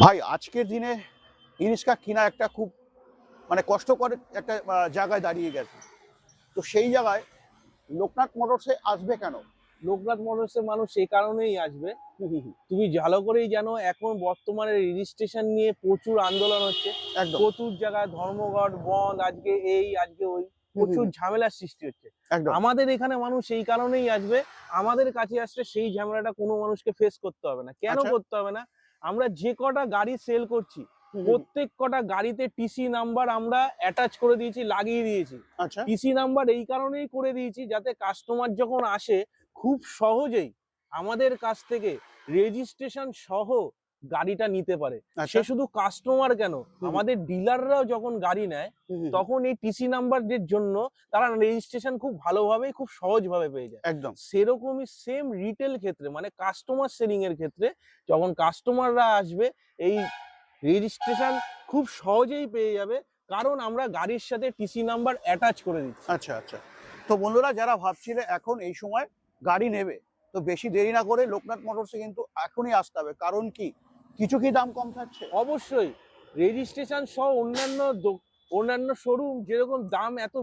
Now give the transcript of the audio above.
ভাই আজকের দিনে ইরিক্সা কিনা একটা খুব মানে কষ্টকর একটা জায়গায় দাঁড়িয়ে গেছে। তো সেই জায়গায় লোকনাথ মোটরসে আসবে কেন? লোকনাথ মোটরসে মানুষ সেই কারণেই আসবে। তুমি ভালো করেই জানো এখন বর্তমানে রেজিস্ট্রেশন নিয়ে প্রচুর আন্দোলন হচ্ছে। প্রচুর জায়গায় ধর্মঘট বন্ধ আজকে এই আজকে ওই প্রচুর ঝামেলার সৃষ্টি হচ্ছে। আমাদের এখানে মানুষ সেই কারণেই আসবে আমাদের কাছে আসলে সেই ঝামেলাটা কোনো মানুষকে ফেস করতে হবে না। কেন আচ্ছা। করতে হবে না? আমরা যে কটা গাড়ি সেল করছি প্রত্যেক কটা গাড়িতে টিসি নাম্বার আমরা অ্যাটাচ করে দিয়েছি লাগিয়ে দিয়েছি। আচ্ছা। টিসি নাম্বার এই কারণেই করে দিয়েছি যাতে কাস্টমার যখন আসে খুব সহজেই আমাদের কাছ থেকে রেজিস্ট্রেশন সহ গাড়িটা নিতে পারে। আচ্ছা। সে শুধু কাস্টমার কেন? আমাদের ডিলাররাও যখন গাড়ি নেয় তখন এই টিসি নাম্বারের জন্য তারা রেজিস্ট্রেশন খুব ভালোভাবে খুব সহজভাবে পেয়ে যায়। একদম। সেরকমই সেম রিটেল ক্ষেত্রে মানে কাস্টমার সেলিং এর ক্ষেত্রে যখন কাস্টমাররা আসবে এই রেজিস্ট্রেশন খুব সহজেই পেয়ে যাবে। কারণ আমরা গাড়ির সাথে টিসি নাম্বার অ্যাটাচ করে দিচ্ছি। আচ্ছা আচ্ছা। তো বন্ধুরা যারা ভাবছিলে এখন এই সময় গাড়ি নেবে তো বেশি দেরি না করে লোকনাথ মোটরসে কিন্তু এখনই আসতে হবে। কারণ কি? কিছু কি দাম কম থাকছে? অবশ্যই। রেজিস্ট্রেশন সহ অন্যান্য অন্যান্য শোরুম যেরকম দাম এত